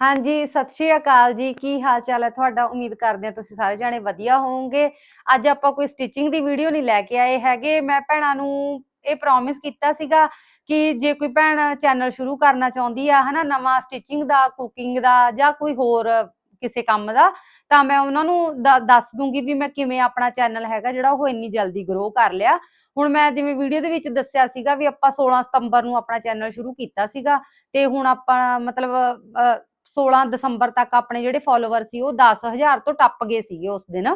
ਹਾਂਜੀ, ਸਤਿ ਸ਼੍ਰੀ ਅਕਾਲ ਜੀ। ਕੀ ਹਾਲ ਚਾਲ ਹੈ ਤੁਹਾਡਾ? ਉਮੀਦ ਕਰਦੇ ਹਾਂ ਤੁਸੀਂ ਸਾਰੇ ਜਾਣੇ ਵਧੀਆ ਹੋਵੋਗੇ। ਅੱਜ ਆਪਾਂ ਕੋਈ ਸਟਿਚਿੰਗ ਦੀ ਵੀਡੀਓ ਨਹੀਂ ਲੈ ਕੇ ਆਏ ਹੈਗੇ। ਮੈਂ ਭੈਣਾਂ ਨੂੰ ਇਹ ਪ੍ਰੋਮਿਸ ਕੀਤਾ ਸੀਗਾ ਕਿ ਜੇ ਕੋਈ ਭੈਣ ਚੈਨਲ ਸ਼ੁਰੂ ਕਰਨਾ ਚਾਹੁੰਦੀ ਆ, ਹਨਾ, ਨਵਾਂ ਸਟਿਚਿੰਗ ਦਾ ਕੁਕਿੰਗ ਦਾ ਜਾਂ ਕੋਈ ਹੋਰ ਕਿਸੇ ਕੰਮ ਦਾ, ਤਾਂ ਮੈਂ ਉਹਨਾਂ ਨੂੰ ਦੱਸ ਦੂੰਗੀ ਵੀ ਮੈਂ ਕਿਵੇਂ ਆਪਣਾ ਚੈਨਲ ਹੈਗਾ ਜਿਹੜਾ ਉਹ ਇੰਨੀ ਜਲਦੀ ਗਰੋ ਕਰ ਲਿਆ। ਹੁਣ ਮੈਂ ਜਿਵੇਂ ਵੀਡੀਓ ਦੇ ਵਿੱਚ ਦੱਸਿਆ ਸੀਗਾ ਵੀ ਆਪਾਂ 16 ਸਤੰਬਰ ਨੂੰ ਆਪਣਾ ਚੈਨਲ ਸ਼ੁਰੂ ਕੀਤਾ ਸੀਗਾ ਤੇ ਹੁਣ ਆਪਾਂ ਮਤਲਬ 16 ਦਸੰਬਰ ਤੱਕ ਆਪਣੇ ਜਿਹੜੇ ਫਾਲੋਅਰ ਸੀ ਉਹ 10000 ਤੋਂ ਟੱਪ ਗਏ ਸੀਗੇ ਉਸ ਦਿਨ।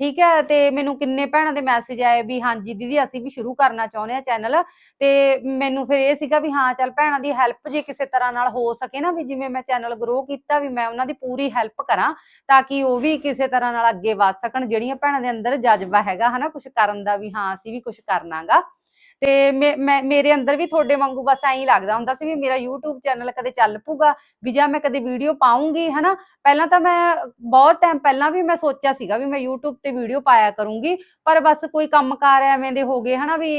ਠੀਕ ਹੈ, ਤੇ ਮੈਨੂੰ ਕਿੰਨੇ ਭੈਣਾਂ ਦੇ ਮੈਸੇਜ ਆਏ ਵੀ ਹਾਂਜੀ ਦੀਦੀ, ਅਸੀਂ ਵੀ ਸ਼ੁਰੂ ਕਰਨਾ ਚਾਹੁੰਦੇ ਆ ਚੈਨਲ ਤੇ ਮੈਨੂੰ ਫਿਰ ਇਹ ਸੀਗਾ ਵੀ ਹਾਂ, ਚੱਲ ਭੈਣਾਂ ਦੀ ਹੈਲਪ ਜੇ ਕਿਸੇ ਤਰ੍ਹਾਂ ਨਾਲ ਹੋ ਸਕੇ ਨਾ ਵੀ ਜਿਵੇਂ ਮੈਂ ਚੈਨਲ ਗਰੋ ਕੀਤਾ ਵੀ ਮੈਂ ਉਹਨਾਂ ਦੀ ਪੂਰੀ ਹੈਲਪ ਕਰਾਂ ਤਾਂ ਕਿ ਉਹ ਵੀ ਕਿਸੇ ਤਰ੍ਹਾਂ ਨਾਲ ਅੱਗੇ ਵਧ ਸਕਣ, ਜਿਹੜੀਆਂ ਭੈਣਾਂ ਦੇ ਅੰਦਰ ਜਜ਼ਬਾ ਹੈਗਾ ਹਨਾ ਕੁਝ ਕਰਨ ਦਾ ਵੀ ਹਾਂ, ਅਸੀਂ ਵੀ ਕੁਝ ਕਰਨਾਗਾ ਤੇ ਮੈਂ, ਮੈਂ- ਮੇਰੇ ਅੰਦਰ ਵੀ ਤੁਹਾਡੇ ਵਾਂਗੂ ਬਸ ਐਂ ਹੀ ਲੱਗਦਾ ਹੁੰਦਾ ਸੀ ਵੀ ਮੇਰਾ YouTube ਚੈਨਲ ਕਦੇ ਚੱਲ ਪੂਗਾ, ਵੀ ਜਾਂ ਮੈਂ ਕਦੇ ਵੀਡੀਓ ਪਾਉਂਗੀ ਹਨਾ? ਪਹਿਲਾਂ ਤਾਂ ਮੈਂ ਬਹੁਤ ਟਾਈਮ ਪਹਿਲਾਂ ਵੀ ਮੈਂ ਸੋਚਿਆ ਸੀਗਾ ਵੀ ਮੈਂ YouTube ਤੇ ਵੀਡੀਓ ਪਾਇਆ ਕਰੂੰਗੀ, ਪਰ ਬਸ ਕੋਈ ਕੰਮਕਾਰ ਐਵੇਂ ਦੇ ਹੋ ਗਏ, ਹਨਾ? ਵੀ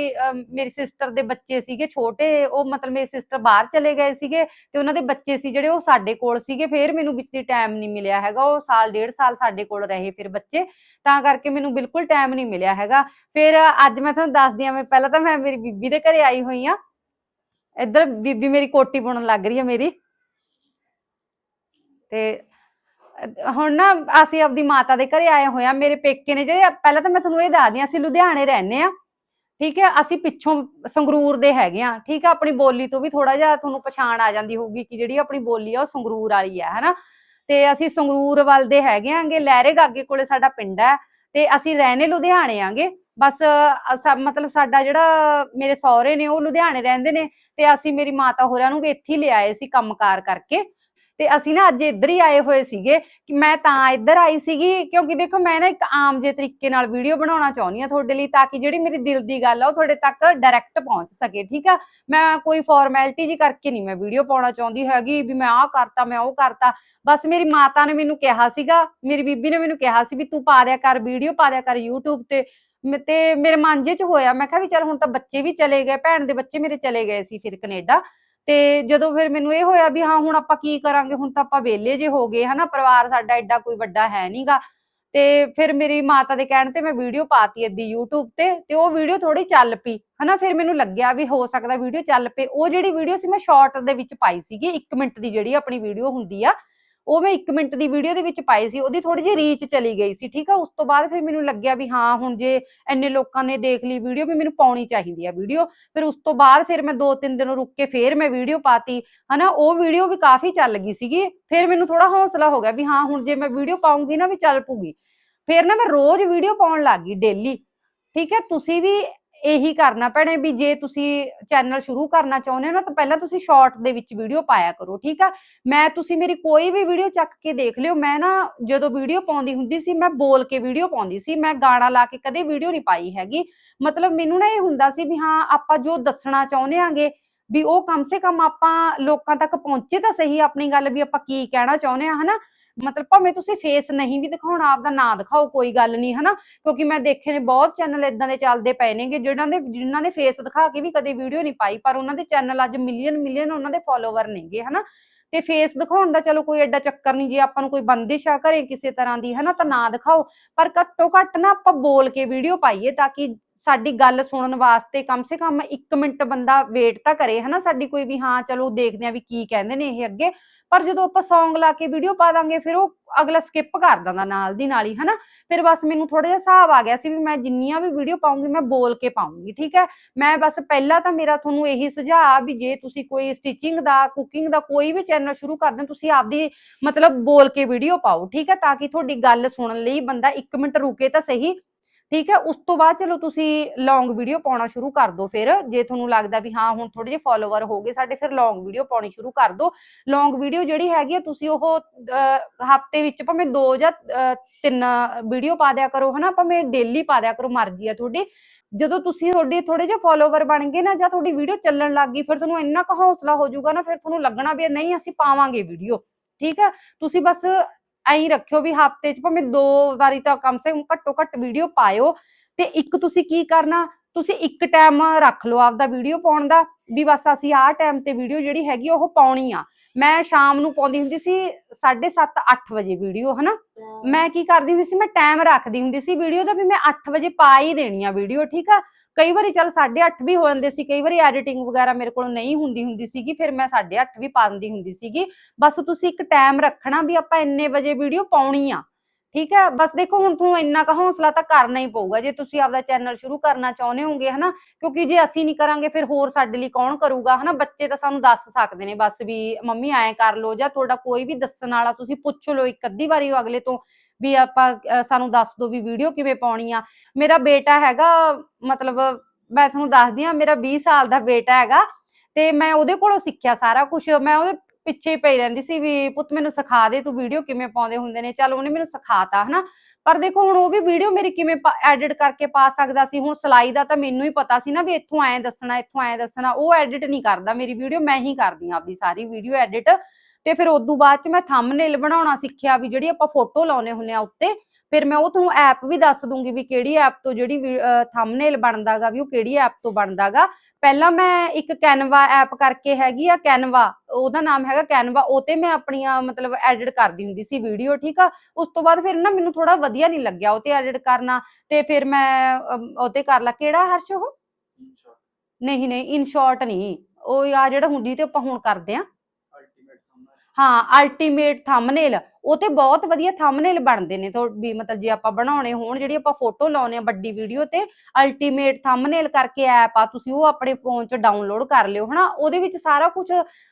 ਮੇਰੀ ਸਿਸਟਰ ਦੇ ਬੱਚੇ ਸੀਗੇ ਛੋਟੇ, ਉਹ ਮਤਲਬ ਮੇਰੀ ਸਿਸਟਰ ਬਾਹਰ ਚਲੇ ਗਏ ਸੀਗੇ ਤੇ ਉਹਨਾਂ ਦੇ ਬੱਚੇ ਸੀ ਜਿਹੜੇ ਉਹ ਸਾਡੇ ਕੋਲ ਸੀਗੇ, ਫਿਰ ਮੈਨੂੰ ਵਿੱਚ ਦੀ ਟਾਈਮ ਨਹੀਂ ਮਿਲਿਆ ਹੈਗਾ, ਉਹ ਸਾਲ, ਡੇਢ ਸਾਲ ਸਾਡੇ ਕੋਲ ਰਹੇ ਫਿਰ ਬੱਚੇ, ਤਾਂ ਕਰਕੇ ਮੈਨੂੰ ਬਿਲਕੁਲ ਟਾਈਮ ਨਹੀਂ ਮਿਲਿਆ ਹੈਗਾ। ਫਿਰ ਅੱਜ ਮੈਂ ਤੁਹਾਨੂੰ ਦੱਸਦੀ ਆ ਮੈਂ ਪਹਿਲਾਂ ਤਾਂ ਮੈਂ ਮੇਰੀ ਬੀਬੀ ਦੇ ਘਰੇ ਆਈ ਹੋਈ ਆ। ਇੱਧਰ ਬੀਬੀ ਮੇਰੀ ਕੋਟੀ ਬੁਣਨ ਲੱਗ ਰਹੀ ਹੈ ਮੇਰੀ। ਤੇ, ਹੁਣ ਨਾ ਅਸੀਂ ਆਪਦੀ ਮਾਤਾ ਦੇ ਘਰੇ ਆਏ ਹੋਏ ਆ। ਮੇਰੇ ਪੇਕੇ ਨੇ ਜਿਹੜੇ, ਪਹਿਲਾਂ ਤਾਂ ਮੈਂ ਤੁਹਾਨੂੰ ਇਹ ਦੱਸਦੀ ਆ, ਅਸੀਂ ਲੁਧਿਆਣੇ ਰਹਿੰਦੇ ਆ। ਠੀਕ ਹੈ ਅਸੀਂ ਪਿੱਛੋਂ ਸੰਗਰੂਰ ਦੇ ਹੈਗੇ ਆ। ਠੀਕ ਹੈ ਆਪਣੀ ਬੋਲੀ ਤੋਂ ਵੀ ਥੋੜਾ ਜਿਹਾ ਤੁਹਾਨੂੰ ਪਛਾਣ ਆ ਜਾਂਦੀ ਹੋਊਗੀ ਕਿ ਜਿਹੜੀ ਆਪਣੀ ਬੋਲੀ ਆ ਉਹ ਸੰਗਰੂਰ ਵਾਲੀ ਆ, ਹਨਾ। ਤੇ ਅਸੀਂ ਸੰਗਰੂਰ ਵੱਲ ਦੇ ਹੈਗੇ ਆਂਗੇ। ਲਹਿਰੇ ਗਾਗੇ ਕੋਲੇ ਸਾਡਾ ਪਿੰਡ ਹੈ ਤੇ ਅਸੀਂ ਰਹਿਣੇ ਲੁਧਿਆਣੇ ਆਂਗੇ। ਬਸ ਮਤਲਬ ਸਾਡਾ ਜਿਹੜਾ ਮੇਰੇ ਸਹੁਰੇ ਨੇ, ਉਹ ਲੁਧਿਆਣੇ ਰਹਿੰਦੇ ਨੇ ਤੇ ਅਸੀਂ ਮੇਰੀ ਮਾਤਾ ਹੋਰਾਂ ਨੂੰ ਵੀ ਇੱਥੇ ਹੀ ਲਿਆਏ ਸੀ ਕੰਮਕਾਰ ਕਰਕੇ। ਤੇ ਅਸੀਂ ਨਾ ਅੱਜ ਇੱਧਰ ਹੀ ਆਏ ਹੋਏ ਸੀਗੇ ਕਿ ਮੈਂ ਤਾਂ ਇੱਧਰ ਆਈ ਸੀਗੀ ਕਿਉਂਕਿ ਦੇਖੋ ਮੈਂ ਨਾ ਇੱਕ ਆਮ ਜੇ ਤਰੀਕੇ ਨਾਲ ਵੀਡੀਓ ਬਣਾਉਣਾ ਚਾਹੁੰਦੀ ਆ ਤੁਹਾਡੇ ਲਈ ਤਾਂ ਕਿ ਜਿਹੜੀ ਮੇਰੀ ਦਿਲ ਦੀ ਗੱਲ ਆ ਉਹ ਤੁਹਾਡੇ ਤੱਕ ਡਾਇਰੈਕਟ ਪਹੁੰਚ ਸਕੇ, ਠੀਕ ਆ? ਮੈਂ ਕੋਈ ਫਾਰਮੈਲਿਟੀ ਜੀ ਕਰਕੇ ਨਹੀਂ ਮੈਂ ਵੀਡੀਓ ਪਾਉਣਾ ਚਾਹੁੰਦੀ ਹੈਗੀ ਵੀ ਮੈਂ ਆਹ ਕਰਤਾ, ਮੈਂ ਉਹ ਕਰਤਾ। ਬਸ ਮੇਰੀ ਮਾਤਾ ਨੇ ਮੈਨੂੰ ਕਿਹਾ ਸੀਗਾ, ਮੇਰੀ ਬੀਬੀ ਨੇ ਮੈਨੂੰ ਕਿਹਾ ਸੀ ਵੀ ਤੂੰ ਪਾ ਦਿਆ ਕਰ ਵੀਡੀਓ, ਪਾ ਦਿਆ ਕਰ YouTube ਤੇ। ਮੈਂ- ਤੇ ਮੇਰੇ ਮਨ ਜੇ ਚ ਹੋਇਆ, ਮੈਂ ਕਿਹਾ ਵੀ ਚੱਲ ਹੁਣ ਤਾਂ ਬੱਚੇ ਵੀ ਚਲੇ ਗਏ, ਭੈਣ ਦੇ ਬੱਚੇ ਮੇਰੇ ਚਲੇ ਗਏ ਸੀ ਫਿਰ ਕੈਨੇਡਾ। ਤੇ ਜਦੋਂ ਫਿਰ ਮੈਨੂੰ ਇਹ ਹੋਇਆ ਵੀ ਹਾਂ, ਹੁਣ ਆਪਾਂ ਕੀ ਕਰਾਂਗੇ, ਹੁਣ ਤਾਂ ਆਪਾਂ ਵਿਹਲੇ ਜੇ ਹੋ ਗਏ, ਹਨਾ, ਪਰਿਵਾਰ ਸਾਡਾ ਐਡਾ ਕੋਈ ਵੱਡਾ ਹੈ ਨਹੀਂਗਾ ਤੇ ਫਿਰ ਮੇਰੀ ਮਾਤਾ ਦੇ ਕਹਿਣ ਤੇ ਮੈਂ ਵੀਡੀਓ ਪਾਤੀ ਏਦੀ YouTube ਤੇ ਤੇ ਉਹ ਵੀਡੀਓ ਥੋੜੀ ਚੱਲ ਪਈ, ਹਨਾ, ਫਿਰ ਮੈਨੂੰ ਲੱਗਿਆ ਵੀ ਹੋ ਸਕਦਾ ਵੀਡੀਓ ਚੱਲ ਪਏ। ਉਹ ਜਿਹੜੀ ਵੀਡੀਓ ਸੀ ਮੈਂ ਸ਼ਾਰਟਸ ਦੇ ਵਿੱਚ ਪਾਈ ਸੀਗੀ 1 ਮਿੰਟ ਦੀ ਜਿਹੜੀ ਆਪਣੀ ਵੀਡੀਓ ਹੁੰਦੀ ਆ ਉਹ ਮੈਂ 1 ਮਿੰਟ ਦੀ ਵੀਡੀਓ ਦੇ ਵਿੱਚ ਪਾਈ ਸੀ, ਉਹਦੀ ਥੋੜੀ ਜਿਹੀ ਰੀਚ ਚਲੀ ਗਈ ਸੀ, ਠੀਕ ਆ? ਉਸ ਤੋਂ ਬਾਅਦ ਫਿਰ ਮੈਨੂੰ ਲੱਗਿਆ ਵੀ ਹਾਂ, ਹੁਣ ਜੇ ਇੰਨੇ ਲੋਕਾਂ ਨੇ ਦੇਖ ਲਈ ਵੀਡੀਓ ਵੀ ਮੈਨੂੰ ਪਾਉਣੀ ਚਾਹੀਦੀ ਆ ਵੀਡੀਓ ਫਿਰ ਉਸ ਤੋਂ ਬਾਅਦ ਫਿਰ ਮੈਂ 2-3 ਦਿਨ ਰੁਕ ਕੇ ਫਿਰ ਮੈਂ ਵੀਡੀਓ ਪਾਤੀ, ਹਨਾ? ਉਹ ਵੀਡੀਓ ਵੀ ਕਾਫੀ ਚੱਲ ਗਈ ਸੀਗੀ। ਫਿਰ ਮੈਨੂੰ ਥੋੜਾ ਹੌਸਲਾ ਹੋ ਗਿਆ ਵੀ ਹਾਂ, ਹੁਣ ਜੇ ਮੈਂ ਵੀਡੀਓ ਪਾਉਂਗੀ ਨਾ ਵੀ ਚੱਲ ਪੂਗੀ ਫਿਰ ਨਾ ਮੈਂ ਰੋਜ਼ ਵੀਡੀਓ ਪਾਉਣ ਲੱਗ ਗਈ ਡੇਲੀ ਠੀਕ ਹੈ ਤੁਸੀਂ ਵੀ ਇਹੀ ਕਰਨਾ ਪੈਣੇ ਵੀ ਜੇ ਤੁਸੀਂ ਚੈਨਲ ਸ਼ੁਰੂ ਕਰਨਾ ਚਾਹੁੰਦੇ ਹੋ ਨਾ, ਤਾਂ ਪਹਿਲਾਂ ਤੁਸੀਂ ਸ਼ਾਰਟ ਦੇ ਵਿੱਚ ਵੀਡੀਓ ਪਾਇਆ ਕਰੋ, ਠੀਕ ਆ? ਮੈਂ, ਤੁਸੀਂ ਮੇਰੀ ਕੋਈ ਵੀ ਵੀਡੀਓ ਚੱਕ ਕੇ ਦੇਖ ਲਿਓ। ਮੈਂ ਨਾ ਜਦੋਂ ਵੀਡੀਓ ਪਾਉਂਦੀ ਹੁੰਦੀ ਸੀ, ਮੈਂ ਬੋਲ ਕੇ ਵੀਡੀਓ ਪਾਉਂਦੀ ਸੀ। ਮੈਂ ਗਾਣਾ ਲਾ ਕੇ ਕਦੇ ਵੀਡੀਓ ਨਹੀਂ ਪਾਈ ਹੈਗੀ। ਮਤਲਬ ਮੈਨੂੰ ਨਾ ਇਹ ਹੁੰਦਾ ਸੀ ਵੀ ਹਾਂ, ਆਪਾਂ ਜੋ ਦੱਸਣਾ ਚਾਹੁੰਦੇ ਆਂਗੇ, ਵੀ ਉਹ ਕਮ ਸੇ ਕਮ ਆਪਾਂ ਲੋਕਾਂ ਤੱਕ ਪਹੁੰਚੇ ਤਾਂ ਸਹੀ ਆਪਣੀ ਗੱਲ ਵੀ ਆਪਾਂ ਕੀ ਕਹਿਣਾ ਚਾਹੁੰਦੇ ਆ, ਹਨਾ? ਮਤਲਬ ਭਾਵੇਂ ਤੁਸੀਂ ਫੇਸ ਨਹੀਂ ਵੀ ਦਿਖਾਉਣਾ, ਆਪਦਾ ਨਾਂ ਦਿਖਾਓ, ਕੋਈ ਗੱਲ ਨਹੀਂ, ਹਨਾ? ਕਿਉਂਕਿ ਮੈਂ ਦੇਖੇ ਨੇ ਬਹੁਤ ਚੈਨਲ ਇਦਾਂ ਦੇ ਚੱਲਦੇ ਪਏ ਨੇਗੇ ਜਿਹਨਾਂ ਦੇ, ਜਿਨ੍ਹਾਂ ਨੇ ਫੇਸ ਦਿਖਾ ਕੇ ਵੀ ਕਦੇ ਵੀਡੀਓ ਨਹੀਂ ਪਾਈ, ਪਰ ਉਹਨਾਂ ਦੇ ਚੈਨਲ ਅੱਜ ਮਿਲੀਅਨ ਮਿਲੀਅਨ ਉਹਨਾਂ ਦੇ ਫਾਲੋਵਰ ਨੇਗੇ, ਹਨਾ? ਤੇ ਫੇਸ ਦਿਖਾਉਣ ਦਾ ਚਲੋ ਕੋਈ ਐਡਾ ਚੱਕਰ ਨਹੀਂ, ਜੇ ਆਪਾਂ ਨੂੰ ਕੋਈ ਬੰਦਿਸ਼ ਆ ਘਰੇ ਕਿਸੇ ਤਰ੍ਹਾਂ ਦੀ, ਹਨਾ? ਤਾਂ ਨਾ ਦਿਖਾਓ, ਪਰ ਘੱਟੋ ਘੱਟ ਨਾ ਆਪਾਂ ਬੋਲ ਕੇ ਵੀਡੀਓ ਪਾਈਏ, ਤਾਂ ਕਿ ਸਾਡੀ ਗੱਲ ਸੁਣਨ ਵਾਸਤੇ ਕਮ ਸੇ ਕਮ 1 ਮਿੰਟ ਬੰਦਾ ਵੇਟ ਤਾਂ ਕਰੇ, ਹਨਾ? ਸਾਡੀ ਕੋਈ ਵੀ, ਹਾਂ, ਚਲੋ ਦੇਖਦੇ ਆ ਵੀ ਕੀ ਕਹਿੰਦੇ ਨੇ ਇਹ ਅੱਗੇ। ਪਰ ਜਦੋਂ ਆਪਾਂ Song ਲਾ ਕੇ ਵੀਡੀਓ ਪਾ ਦਾਂਗੇ, ਫਿਰ ਉਹ ਅਗਲਾ ਸਕਿਪ ਕਰ ਦਿੰਦਾ ਨਾਲ ਦੀ ਨਾਲ ਹੀ, ਹਨਾ? ਫਿਰ ਬਸ ਮੈਨੂੰ ਥੋੜਾ ਜਿਹਾ ਹਿਸਾਬ ਆ ਗਿਆ ਸੀ ਵੀ ਮੈਂ ਜਿੰਨੀਆਂ ਵੀ ਵੀਡੀਓ ਪਾਉਂਗੀ, ਮੈਂ ਬੋਲ ਕੇ ਪਾਉਂਗੀ, ਠੀਕ ਹੈ? ਮੈਂ ਬਸ ਪਹਿਲਾਂ ਤਾਂ ਮੇਰਾ ਤੁਹਾਨੂੰ ਇਹੀ ਸੁਝਾਅ ਵੀ ਜੇ ਤੁਸੀਂ ਕੋਈ ਸਟਿਚਿੰਗ ਦਾ ਕੁਕਿੰਗ ਦਾ ਕੋਈ ਵੀ ਚੈਨਲ ਸ਼ੁਰੂ ਕਰਦੇ ਹੋ, ਤੁਸੀਂ ਆਪਦੀ ਮਤਲਬ ਬੋਲ ਕੇ ਵੀਡੀਓ ਪਾਓ, ਠੀਕ ਹੈ? ਤਾਂ ਕਿ ਤੁਹਾਡੀ ਗੱਲ ਸੁਣਨ ਲਈ ਬੰਦਾ 1 ਮਿੰਟ ਰੁਕੇ ਤਾਂ ਸਹੀ। ਠੀਕ ਹੈ ਉਸ ਤੋਂ ਬਾਅਦ ਚਲੋ ਤੁਸੀਂ ਲੌਂਗ ਵੀਡੀਓ ਪਾਉਣਾ ਸ਼ੁਰੂ ਕਰ ਦਿਓ ਫਿਰ। ਜੇ ਤੁਹਾਨੂੰ ਲੱਗਦਾ ਵੀ ਹਾਂ ਹੁਣ ਥੋੜੇ ਜਿਹੇ ਫਾਲੋਅਰ ਹੋ ਗਏ ਸਾਡੇ ਫਿਰ ਲੌਂਗ ਵੀਡੀਓ ਪਾਉਣੀ ਸ਼ੁਰੂ ਕਰ ਦਿਓ। ਲੌਂਗ ਵੀਡੀਓ ਜਿਹੜੀ ਹੈਗੀ ਆ ਤੁਸੀਂ ਉਹ ਹਫ਼ਤੇ ਵਿੱਚ ਭਾਵੇਂ ਦੋ ਜਾਂ ਅਹ, ਵੀਡੀਓ ਪਾ ਦਿਆ ਕਰੋ ਹਨਾ? ਭਾਵੇਂ ਡੇਲੀ ਪਾ ਦਿਆ ਕਰੋ ਮਰਜ਼ੀ ਆ ਤੁਹਾਡੀ। ਜਦੋਂ ਤੁਸੀਂ ਤੁਹਾਡੇ ਥੋੜੇ ਜਿਹੇ ਫਾਲੋਵਰ ਬਣ ਗਏ ਨਾ ਜਾਂ ਤੁਹਾਡੀ ਵੀਡੀਓ ਚੱਲਣ ਲੱਗ ਗਈ ਫਿਰ ਤੁਹਾਨੂੰ ਇੰਨਾ ਕੁ ਹੌਸਲਾ ਹੋ ਜਾਊਗਾ ਨਾ ਫਿਰ ਤੁਹਾਨੂੰ ਲੱਗਣਾ ਵੀ ਨਹੀਂ ਅਸੀਂ ਪਾਵਾਂਗੇ ਵੀਡੀਓ ਠੀਕ ਹੈ? ਤੁਸੀਂ ਬਸ ਐਂ ਰੱਖਿਓ ਵੀ ਹਫ਼ਤੇ 'ਚ ਭਾਵੇਂ ਦੋ ਵਾਰੀ ਤਾਂ ਕਮ ਸੇ ਕਮ ਘੱਟੋ ਘੱਟ ਵੀਡੀਓ ਪਾਇਓ ਤੇ ਇੱਕ ਤੁਸੀਂ ਕੀ ਕਰਨਾ ਤੁਸੀਂ ਇੱਕ ਟਾਈਮ ਰੱਖ ਲਓ ਆਪਦਾ ਵੀਡੀਓ ਪਾਉਣ ਦਾ ਵੀ ਬਸ ਅਸੀਂ ਆਹ ਟਾਈਮ ਤੇ ਵੀਡੀਓ ਜਿਹੜੀ ਹੈਗੀ ਉਹ ਪਾਉਣੀ ਆ। ਮੈਂ ਸ਼ਾਮ ਨੂੰ ਪਾਉਂਦੀ ਹੁੰਦੀ ਸੀ 7:30 8 ਵਜੇ ਵੀਡੀਓ ਹਨਾ? ਮੈਂ ਕੀ ਕਰਦੀ ਹੁੰਦੀ ਸੀ ਮੈਂ ਟਾਈਮ ਰੱਖਦੀ ਹੁੰਦੀ ਸੀ ਵੀਡੀਓ ਦਾ ਵੀ ਮੈਂ 8 ਵਜੇ ਪਾ ਹੀ ਦੇਣੀ ਆ ਵੀਡੀਓ ਠੀਕ ਆ? ਕਈ ਵਾਰੀ ਚੱਲ 8:30 ਵੀ ਹੋ ਜਾਂਦੇ ਸੀ ਕਈ ਵਾਰੀ ਐਡੀਟਿੰਗ ਵਗੈਰਾ ਮੇਰੇ ਕੋਲ ਨਹੀਂ ਹੁੰਦੀ ਹੁੰਦੀ ਸੀਗੀ ਫਿਰ ਮੈਂ 8:30 ਵੀ ਪਾ ਦਿੰਦੀ ਹੁੰਦੀ ਸੀਗੀ। ਬਸ ਤੁਸੀਂ ਇੱਕ ਟਾਈਮ ਰੱਖਣਾ ਵੀ ਆਪਾਂ ਇੰਨੇ ਵਜੇ ਵੀਡੀਓ ਪਾਉਣੀ ਆ। ਠੀਕ ਹੈ? ਬਸ ਦੇਖੋ, ਹੁਣ ਤੁਹਾਨੂੰ ਇੰਨਾ ਕੁ ਹੌਸਲਾ ਤਾਂ ਕਰਨਾ ਹੀ ਪਊਗਾ। ਜੇ ਤੁਸੀਂ ਆਪਦਾ ਚੈਨਲ ਸ਼ੁਰੂ ਕਰਨਾ ਚਾਹੁੰਦੇ ਹੋਗੇ ਹਨਾ? ਕਿਉਂਕਿ ਜੇ ਅਸੀਂ ਨਹੀਂ ਕਰਾਂਗੇ, ਫਿਰ ਹੋਰ ਸਾਡੇ ਲਈ ਕੌਣ ਕਰੂਗਾ, ਹਨਾ? ਬੱਚੇ ਤਾਂ ਸਾਨੂੰ ਦੱਸ ਸਕਦੇ ਨੇ ਬਸ ਵੀ, ਮੰਮੀ, ਐਂ ਕਰ ਲਓ ਜਾਂ ਤੁਹਾਡਾ ਕੋਈ ਵੀ ਦੱਸਣ ਵਾਲਾ, ਤੁਸੀਂ ਪੁੱਛ ਲਓ ਇੱਕ ਅੱਧੀ ਵਾਰੀ ਉਹ ਅਗਲੇ ਤੋਂ ਵੀ ਆਪਾਂ ਸਾਨੂੰ ਦੱਸ ਦਿਓ ਵੀ ਵੀਡੀਓ ਕਿਵੇਂ ਪਾਉਣੀ ਆ। ਮੇਰਾ ਬੇਟਾ ਹੈਗਾ, ਮਤਲਬ ਮੈਂ ਤੁਹਾਨੂੰ ਦੱਸਦੀ ਆ ਮੇਰਾ 20 ਸਾਲ ਦਾ ਬੇਟਾ ਹੈਗਾ ਤੇ ਮੈਂ ਉਹਦੇ ਕੋਲੋਂ ਸਿੱਖਿਆ ਸਾਰਾ ਕੁਝ ਮੈਂ ਉਹਦੇ ਪਿੱਛੇ ਪਈ ਰਹਿੰਦੀ ਸੀ ਵੀ ਪੁੱਤ ਮੈਨੂੰ ਸਿਖਾ ਦੇ, ਤੂੰ ਵੀਡੀਓ ਕਿਵੇਂ ਪਾਉਂਦੇ ਹੁੰਦੇ ਨੇ। ਚੱਲ ਉਹਨੇ ਮੈਨੂੰ ਸਿਖਾਤਾ, ਹਨਾ? ਪਰ ਦੇਖੋ, ਹੁਣ ਉਹ ਵੀ ਵੀਡੀਓ ਮੇਰੀ ਕਿਵੇਂ ਐਡਿਟ ਕਰਕੇ ਪਾ ਸਕਦਾ ਸੀ। ਹੁਣ ਸਲਾਈ ਦਾ ਤਾਂ ਮੈਨੂੰ ਹੀ ਪਤਾ ਸੀ ਨਾ ਵੀ ਇੱਥੋਂ ਐਂ ਦੱਸਣਾ, ਇੱਥੋਂ ਐਂ ਦੱਸਣਾ। ਉਹ ਐਡਿਟ ਨਹੀਂ ਕਰਦਾ ਮੇਰੀ ਵੀਡੀਓ ਮੈਂ ਹੀ ਕਰਦੀ ਆ ਆਪਦੀ ਸਾਰੀ ਵੀਡੀਓ ਐਡਿਟ ਤੇ ਫਿਰ ਉਦੋਂ ਬਾਅਦ ਚ ਮੈਂ ਥੰਬਨੇਲ ਬਣਾਉਣਾ ਸਿੱਖਿਆ ਵੀ ਜਿਹੜੀ ਆਪਾਂ ਫੋਟੋ ਲਾਉਨੇ ਹੁੰਨੇ ਆ ਉੱਤੇ। ਫਿਰ ਮੈਂ ਉਹ ਤੁਹਾਨੂੰ ਐਪ ਵੀ ਦੱਸ ਦੂੰਗੀ ਵੀ ਕਿਹੜੀ ਐਪ ਤੋਂ ਜਿਹੜੀ ਥੰਬਨੇਲ ਬਣਦਾਗਾ ਵੀ ਉਹ ਕਿਹੜੀ ਐਪ ਤੋਂ ਬਣਦਾਗਾ। ਪਹਿਲਾਂ ਮੈਂ ਇੱਕ ਕੈਨਵਾ ਐਪ ਕਰਕੇ ਹੈਗੀ ਆ ਕੈਨਵਾ ਉਹਦਾ ਨਾਮ ਹੈਗਾ ਕੈਨਵਾ ਉਹ ਤੇ ਮੈਂ ਆਪਣੀਆਂ ਮਤਲਬ ਐਡਿਟ ਕਰਦੀ ਹੁੰਦੀ ਸੀ ਵੀਡੀਓ ਠੀਕ ਆ? ਉਸ ਤੋਂ ਬਾਅਦ ਫਿਰ ਨਾ ਮੈਨੂੰ ਥੋੜਾ ਵਧੀਆ ਨਹੀਂ ਲੱਗਿਆ ਉਹ ਤੇ ਐਡਿਟ ਕਰਨਾ ਤੇ ਫਿਰ ਮੈਂ ਉਹ ਤੇ ਕਰ ਲਾ ਕਿਹੜਾ ਹਰਸ਼ ਉਹ? ਨਹੀਂ ਨਹੀਂ ਇਨ ਸ਼ਾਰਟ ਨਹੀਂ ਉਹ ਆ ਜਿਹੜਾ ਹੁੰਦੀ ਤੇ ਆਪਾਂ ਹੁਣ ਕਰਦੇ ਆ। ਹਾਂ ਅਲਟੀਮੇਟ ਥੰਬਨੇਲ ਉਹ ਤੇ ਬਹੁਤ ਵਧੀਆ ਥੰਬਨੇਲ ਬਣਦੇ ਨੇ ਤੋਂ ਵੀ ਮਤਲਬ ਜੇ ਆਪਾਂ ਬਣਾਉਣੇ ਹੋਣ, ਜਿਹੜੀ ਆਪਾਂ ਫੋਟੋ ਲਾਉਨੇ ਆ ਵੱਡੀ ਵੀਡੀਓ ਤੇ ਅਲਟੀਮੇਟ ਥੰਬਨੇਲ ਕਰਕੇ ਐਪ ਆ, ਤੁਸੀਂ ਉਹ ਆਪਣੇ ਫੋਨ 'ਚ ਡਾਊਨਲੋਡ ਕਰ ਲਿਓ, ਹਨਾ? ਉਹਦੇ ਵਿੱਚ ਸਾਰਾ ਕੁਝ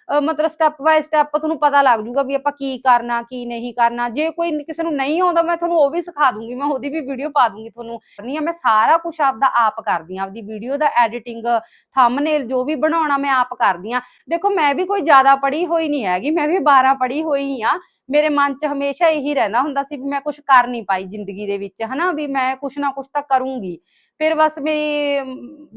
ਮਤਲਬ ਸਟੈਪ ਬਾਏ ਸਟੈਪ ਤੁਹਾਨੂੰ ਪਤਾ ਲੱਗ ਜੂਗਾ ਵੀ ਆਪਾਂ ਕੀ ਕਰਨਾ, ਕੀ ਨਹੀਂ ਕਰਨਾ। ਜੇ ਕੋਈ ਕਿਸੇ ਨੂੰ ਨਹੀਂ ਆਉਂਦਾ, ਮੈਂ ਤੁਹਾਨੂੰ ਉਹ ਵੀ ਸਿਖਾ ਦੂੰਗੀ, ਮੈਂ ਉਹਦੀ ਵੀ ਵੀਡੀਓ ਪਾ ਦੂੰਗੀ ਤੁਹਾਨੂੰ। ਕਰਨੀ ਮੈਂ ਸਾਰਾ ਕੁਝ ਆਪਦਾ ਆਪ ਕਰਦੀ ਆ, ਆਪਦੀ ਵੀਡੀਓ ਦਾ ਐਡੀਟਿੰਗ ਥੰਬਨੇਲ ਜੋ ਵੀ ਬਣਾਉਣਾ ਮੈਂ ਆਪ ਕਰਦੀ ਆ। ਦੇਖੋ, ਮੈਂ ਵੀ ਕੋਈ ਜ਼ਿਆਦਾ ਪੜ੍ਹੀ ਹੋਈ ਨਹੀਂ ਹੈਗੀ, ਮੈਂ ਵੀ 12 ਪੜ੍ਹੀ ਹੋਈ ਆ। ਮੇਰੇ ਮਨ 'ਚ ਹਮੇਸ਼ਾ ਇਹੀ ਰਹਿੰਦਾ ਹੁੰਦਾ ਸੀ ਵੀ ਮੈਂ ਕੁਝ ਕਰ ਨਹੀਂ ਪਾਈ ਜ਼ਿੰਦਗੀ ਦੇ ਵਿੱਚ, ਹਨਾ, ਵੀ ਮੈਂ ਕੁਝ ਨਾ ਕੁਝ ਤਾਂ ਕਰੂੰਗੀ। ਫਿਰ ਬਸ ਮੇਰੀ